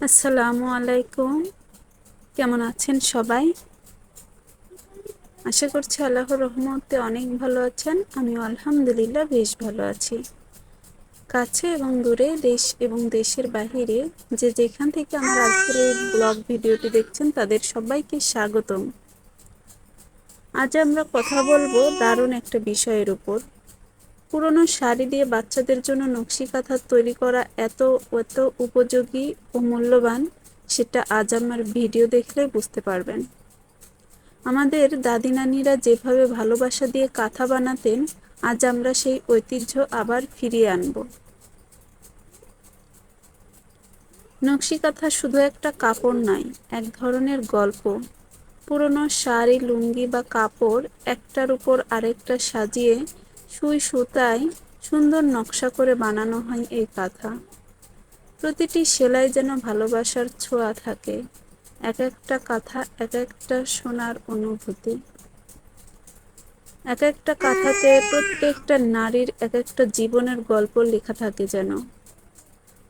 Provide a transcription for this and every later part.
আসসালামু আলাইকুম। কেমন আছেন সবাই? আশা করছি আল্লাহর রহমতে অনেক ভালো আছেন। আমিও আলহামদুলিল্লাহ বেশ ভালো আছি। কাছে এবং দূরে দেশ এবং দেশের বাহিরে যে যেখান থেকে আমার আজকের এই ব্লগ ভিডিওটি দেখছেন, তাদের সবাইকে স্বাগতম। আজ আমরা কথা বলব দারুণ একটা বিষয়ের উপর। পুরনো শাড়ি দিয়ে বাচ্চাদের জন্য নকশি কাঁথা তৈরি করা এত এত উপযোগী ও মূল্যবান, সেটা আজ আমার ভিডিও দেখলে বুঝতে পারবেন। আমাদের দাদি নানিরা যেভাবে ভালোবাসা দিয়ে কাঁথা বানাতেন, আজ আমরা সেই ঐতিহ্য আবার ফিরিয়ে আনব। নকশি কাঁথা শুধু একটা কাপড় নয়, এক ধরনের গল্প। পুরনো শাড়ি, লুঙ্গি বা কাপড় একটার উপর আরেকটা সাজিয়ে সুই সুতায় সুন্দর নকশা করে বানানো হয় এই কাঁথা। প্রতিটি সেলাই যেন ভালোবাসার ছোঁয়া থাকে, এক একটা কাঁথা এক একটা সোনার অনুভূতি। এক একটা কাঁথাতে প্রত্যেকটা নারীর এক একটা জীবনের গল্প লেখা থাকে যেন।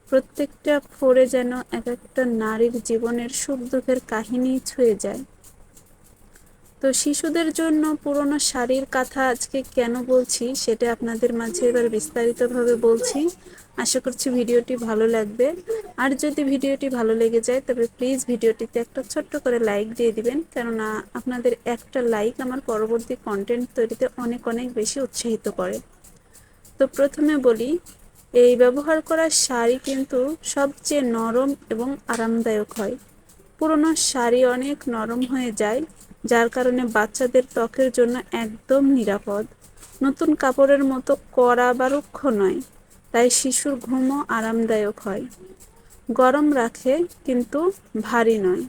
প্রত্যেকটা ফোরে যেন এক একটা নারীর জীবনের সুখ দুঃখের কাহিনী ছুঁয়ে যায়। তো শিশুদের জন্য পুরনো শাড়ির কথা আজকে কেন বলছি সেটা আপনাদের মাঝে এবার বিস্তারিতভাবে বলছি। আশা করছি ভিডিওটি ভালো লাগবে। আর যদি ভিডিওটি ভালো লেগে যায়, তবে প্লিজ ভিডিওটিতে একটা ছোট্ট করে লাইক দিয়ে দিবেন। কেননা আপনাদের একটা লাইক আমার পরবর্তী কন্টেন্ট তৈরিতে অনেক অনেক বেশি উৎসাহিত করে। তো প্রথমে বলি, এই ব্যবহার করা শাড়ি কিন্তু সবচেয়ে নরম এবং আরামদায়ক হয়। পুরনো শাড়ি অনেক নরম হয়ে যায়, যার কারণে বাচ্চাদের ত্বকের জন্য একদম নিরাপদ। নতুন কাপড়ের মতো কড়া বা রুক্ষ নয়, তাই শিশুর ঘুমও আরামদায়ক হয়। গরম রাখে, কিন্তু ভারী নয়।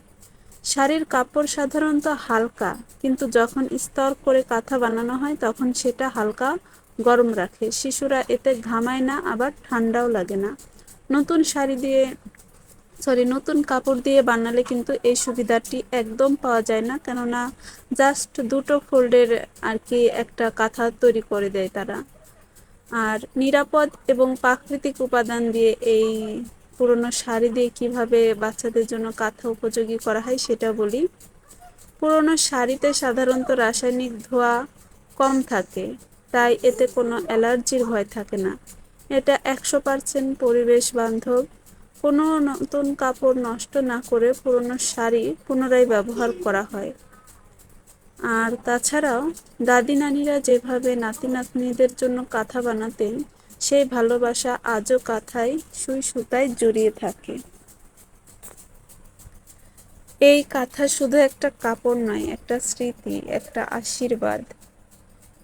শাড়ির কাপড় সাধারণত হালকা, কিন্তু যখন স্তর করে কাঁথা বানানো হয়, তখন সেটা হালকা গরম রাখে। শিশুরা এতে ঘামায় না, আবার ঠান্ডাও লাগে না। নতুন শাড়ি দিয়ে সরি নতুন কাপড় দিয়ে বানালে কিন্তু এই সুবিধাটি একদম পাওয়া যায় না। কেননা জাস্ট দুটো ফোল্ডের আর কি একটা কাঁথা তৈরি করে দেয় তারা। আর নিরাপদ এবং প্রাকৃতিক উপাদান দিয়ে এই পুরনো শাড়ি দিয়ে কীভাবে বাচ্চাদের জন্য কাঁথা উপযোগী করা হয় সেটা বলি। পুরনো শাড়িতে সাধারণত রাসায়নিক ধোয়া কম থাকে, তাই এতে কোনো অ্যালার্জির ভয় থাকে না। এটা একশো পারসেন্ট পরিবেশ বান্ধব। কোনো নতুন কাপড় নষ্ট না করে পুরনো শাড়ি পুনরায় ব্যবহার করা হয়। আর তাছাড়াও দাদি নানিরা যেভাবে নাতি নাতনিদের জন্য কাঁথা বানাতেন, সেই ভালোবাসা আজও কাঁথায় সুই সুতায় জড়িয়ে থাকে। এই কাঁথা শুধু একটা কাপড় নয়, একটা স্মৃতি, একটা আশীর্বাদ।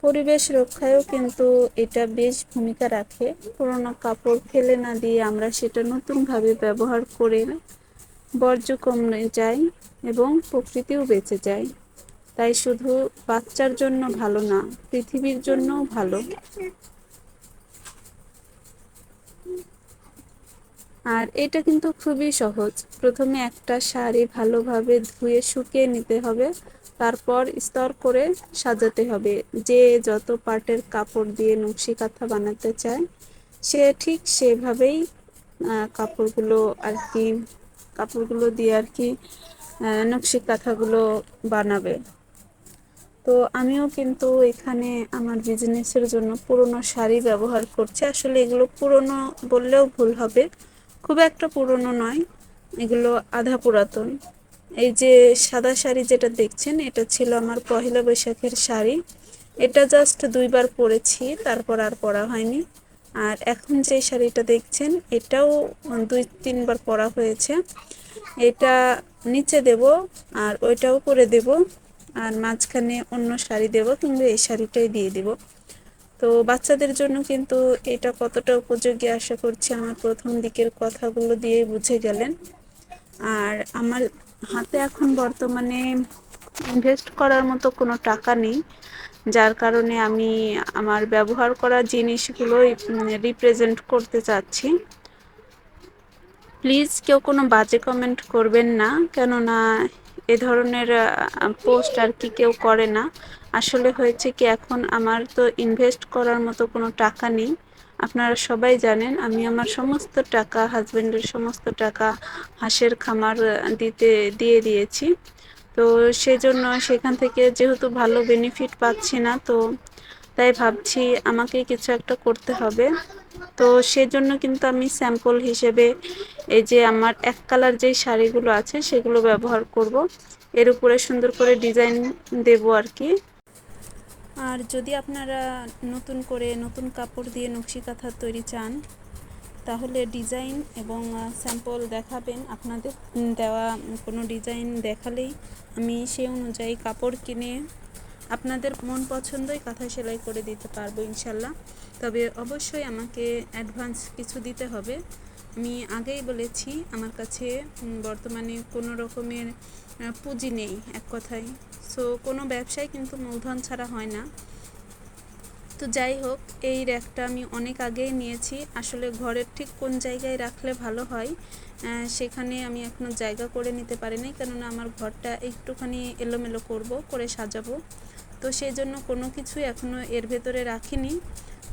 পরিবেশ রক্ষায়ও কিন্তু এটা বেশ ভূমিকা রাখে। পুরোনো কাপড় ফেলে না দিয়ে আমরা সেটা নতুনভাবে ব্যবহার করে বর্জ্য কমে যায় এবং প্রকৃতিও বেঁচে যায়। তাই শুধু বাচ্চার জন্য ভালো না, পৃথিবীর জন্যও ভালো। আর এটা কিন্তু খুবই সহজ। প্রথমে একটা শাড়ি ভালোভাবে ধুয়ে শুকিয়ে নিতে হবে। তারপর স্তর করে সাজাতে হবে। যে যত পার্টের কাপড় দিয়ে নকশি কাঁথা বানাতে চায়, সে ঠিক সেভাবেই কাপড়গুলো আর কি, কাপড়গুলো দিয়ে আর কি নকশি কাঁথাগুলো বানাবে। তো আমিও কিন্তু এখানে আমার বিজনেসের জন্য পুরনো শাড়ি ব্যবহার করছি। আসলে এগুলো পুরনো বললেও ভুল হবে। খুব একটা পুরনো নয়। এগুলো আধা পুরাতন। এই যে সাদা শাড়ি যেটা দেখছেন, এটা ছিল আমার পহেলা বৈশাখের শাড়ি। এটা জাস্ট দুইবার পরেছি, তারপর আর পরা হয়নি। আর এখন যে শাড়িটা দেখছেন, এটাও দুই, তিনবার পরা হয়েছে। এটা নিচে দেব আর ওইটাও করে দেব আর মাঝখানে অন্য শাড়ি দেব, কিন্তু এই শাড়িটাই দিয়ে দেব। তো বাচ্চাদের জন্য কিন্তু এটা কতটা উপযোগী আশা করছি আমার প্রথম দিকের কথাগুলো দিয়ে বুঝে গেলেন। আর আমার হাতে এখন বর্তমানে ইনভেস্ট করার মতো কোনো টাকা নেই, যার কারণে আমি আমার ব্যবহার করা জিনিসগুলোই রিপ্রেজেন্ট করতে চাচ্ছি। প্লিজ কেউ কোনো বাজে কমেন্ট করবেন না, কেননা এ ধরনের পোস্ট আর কি কেউ করে না। আসলে হয়েছে কি, এখন আমার তো ইনভেস্ট করার মতো কোনো টাকা নেই। আপনারা সবাই জানেন, আমি আমার সমস্ত টাকা হাজব্যান্ডের সমস্ত টাকা হাঁসের খামার দিতে, দিয়ে দিয়েছি। তো সেজন্য সেখান থেকে যেহেতু ভালো বেনিফিট পাচ্ছি না, তো তাই ভাবছি আমাকে কিছু একটা করতে হবে। তো সেজন্য কিন্তু আমি স্যাম্পল হিসেবে এই যে আমার এক কালার যেই শাড়িগুলো আছে, সেগুলো ব্যবহার করব। এর উপরে সুন্দর করে ডিজাইন দেব আর কি। আর যদি আপনারা নতুন করে নতুন কাপড় দিয়ে নকশি কাঁথা তৈরি চান, তাহলে ডিজাইন এবং স্যাম্পল দেখাবেন। আপনাদের দেওয়া কোনো ডিজাইন দেখালেই আমি সেই অনুযায়ী কাপড় কিনে আপনাদের মন পছন্দই কাঁথা সেলাই করে দিতে পারব ইনশাল্লাহ। তবে অবশ্যই আমাকে অ্যাডভান্স কিছু দিতে হবে। আমি আগেই বলেছি, আমার কাছে বর্তমানে কোনো রকমের পুঁজি নেই এক কথায়। সো কোনো ব্যবসায় কিন্তু মূলধন ছাড়া হয় না। তো যাই হোক, এই র্যাকটা আমি অনেক আগেই নিয়েছি। আসলে ঘরের ঠিক কোন জায়গায় রাখলে ভালো হয় সেখানে আমি এখনও জায়গা করে নিতে পারিনি। কেননা আমার ঘরটা একটুখানি এলোমেলো করব, করে সাজাবো। তো সেই জন্য কোনো কিছুই এখনও এর ভেতরে রাখিনি।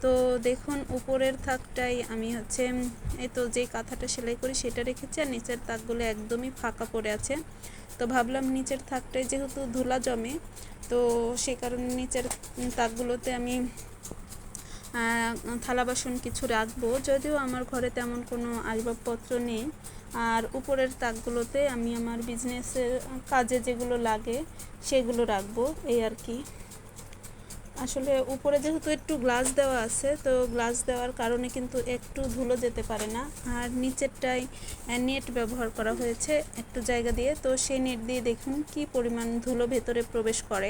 তো দেখুন, উপরের থাকটাই আমি হচ্ছে, এই তো যেই কাঁথাটা সেলাই করি সেটা রেখেছি আর নিচের তাকগুলো একদমই ফাঁকা পড়ে আছে। তো ভাবলাম নিচের থাকটায় যেহেতু ধুলা জমে, তো সে কারণে নিচের তাকগুলোতে আমি থালা বাসন কিছু রাখব। যদিও আমার ঘরে তেমন কোনো আসবাবপত্র নেই। আর উপরের তাকগুলোতে আমি আমার বিজনেসের কাজে যেগুলো লাগে সেগুলো রাখব, এই আর কি। আসলে উপরে যেহেতু একটু গ্লাস দেওয়া আছে, তো গ্লাস দেওয়ার কারণে কিন্তু একটু ধুলো যেতে পারে না। আর নিচেরটাই নেট ব্যবহার করা হয়েছে একটু জায়গা দিয়ে। তো সেই নেট দিয়ে দেখুন কি পরিমাণ ধুলো ভেতরে প্রবেশ করে।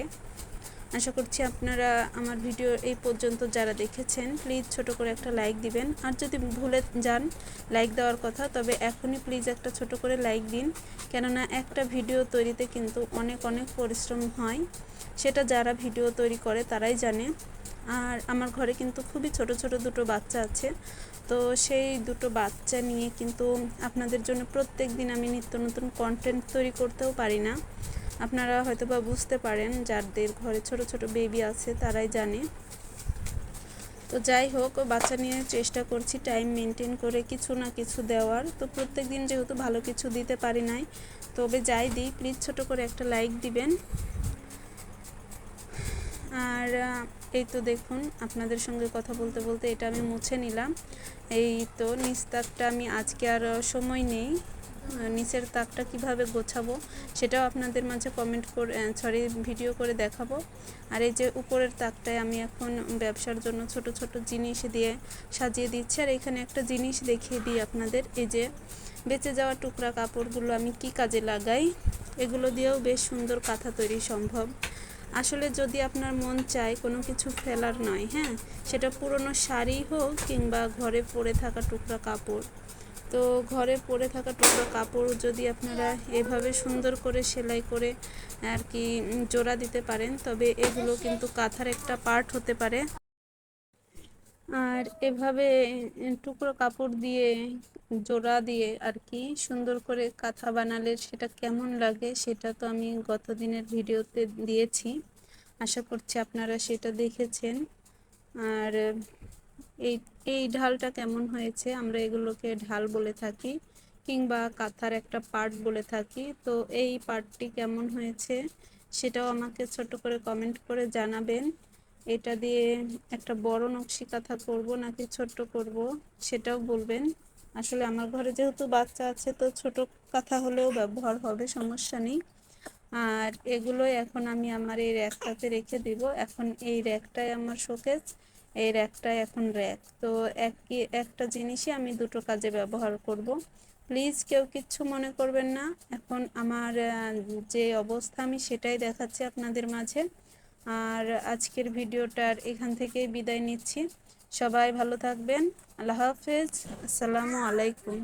আশা করছি আপনারা আমার ভিডিও এই পর্যন্ত যারা দেখেছেন প্লিজ ছোট করে একটা লাইক দিবেন। আর যদি ভুলে যান লাইক দেওয়ার কথা, তবে এখনই প্লিজ একটা ছোট করে লাইক দিন। কেননা একটা ভিডিও তৈরিতে কিন্তু অনেক অনেক পরিশ্রম হয়। সেটা যারা ভিডিও তৈরি করে তারাই জানে। আর আমার ঘরে কিন্তু খুবই ছোট ছোট দুটো বাচ্চা আছে। তো সেই দুটো বাচ্চা নিয়ে কিন্তু আপনাদের জন্য প্রত্যেক দিন আমি নিত্য নতুন কন্টেন্ট তৈরি করতেও পারি না। আপনারা হয়তো বা বুঝতে পারেন, যাদের ঘরে ছোট ছোট বেবি আছে তারাই জানে। তো যাই হোক, বাচ্চা নিয়ে চেষ্টা করছি টাইম মেনটেন করে কিছু না কিছু দেওয়ার। তো প্রত্যেক দিন যেহেতু ভালো কিছু দিতে পারি নাই, তবে যাই দিই প্লিজ ছোট করে একটা লাইক দিবেন। আর এই তো দেখুন, আপনাদের সঙ্গে কথা বলতে বলতে এটা আমি মুছে নিলাম। এই তো নিস্তাকটা আমি আজকে আর সময় নেই। নিচের তাকটা কীভাবে গোছাবো সেটাও আপনাদের মাঝে কমেন্ট করে সরি ভিডিও করে দেখাবো। আর এই যে উপরের তাকটায় আমি এখন ব্যবসার জন্য ছোট ছোট জিনিস দিয়ে সাজিয়ে দিচ্ছি। আর এখানে একটা জিনিস দেখিয়ে দিই আপনাদের, এই যে বেঁচে যাওয়া টুকরা কাপড়গুলো আমি কি কাজে লাগাই? এগুলো দিয়েও বেশ সুন্দর কাঁথা তৈরি সম্ভব। আসলে যদি আপনার মন চায় কোনো কিছু ফেলার নয় হ্যাঁ? সেটা পুরনো শাড়ি হোক কিংবা ঘরে পরে থাকা টুকরা কাপড়। তো ঘরে পরে থাকা টুকরো কাপড় যদি আপনারা এভাবে সুন্দর করে সেলাই করে, আর কি জোড়া দিতে পারেন, তবে এগুলো কিন্তু কাঁথার একটা পার্ট হতে পারে। আর এভাবে টুকরো কাপড় দিয়ে, জোড়া দিয়ে আর কি সুন্দর করে কাঁথা বানালে সেটা কেমন লাগে সেটা তো আমি গত দিনের ভিডিওতে দিয়েছি। আশা করছি আপনারা সেটা দেখেছেন। আর, এই এই ঢালটা কেমন হয়েছে আমরা এগুলোকে ঢাল বলে থাকি কিংবা কাঁথার একটা পার্ট বলে থাকি। তো এই পার্টটি কেমন হয়েছে সেটাও আমাকে ছোট করে কমেন্ট করে জানাবেন। এটা দিয়ে একটা বড় নকশি কাঁথা করব নাকি ছোট্ট করব সেটাও বলবেন। আসলে আমার ঘরে যেহেতু বাচ্চা আছে তো ছোট কাঁথা হলেও ব্যবহার হবে, সমস্যা নেই। আর এগুলো এখন আমি আমার এই র্যাকটাতে রেখে দিব। এখন এই র্যাকটাই আমার শোকেস। এর একটা এখন র্যাক তো একই, একটা জিনিসই আমি দুটো কাজে ব্যবহার করব। প্লিজ কেউ কিচ্ছু মনে করবেন না। এখন আমার যে অবস্থা আমি সেটাই দেখাচ্ছি আপনাদের মাঝে। আর আজকের ভিডিওটার এখান থেকেই বিদায় নিচ্ছি। সবাই ভালো থাকবেন। আল্লাহ হাফেজ। আসসালামু আলাইকুম।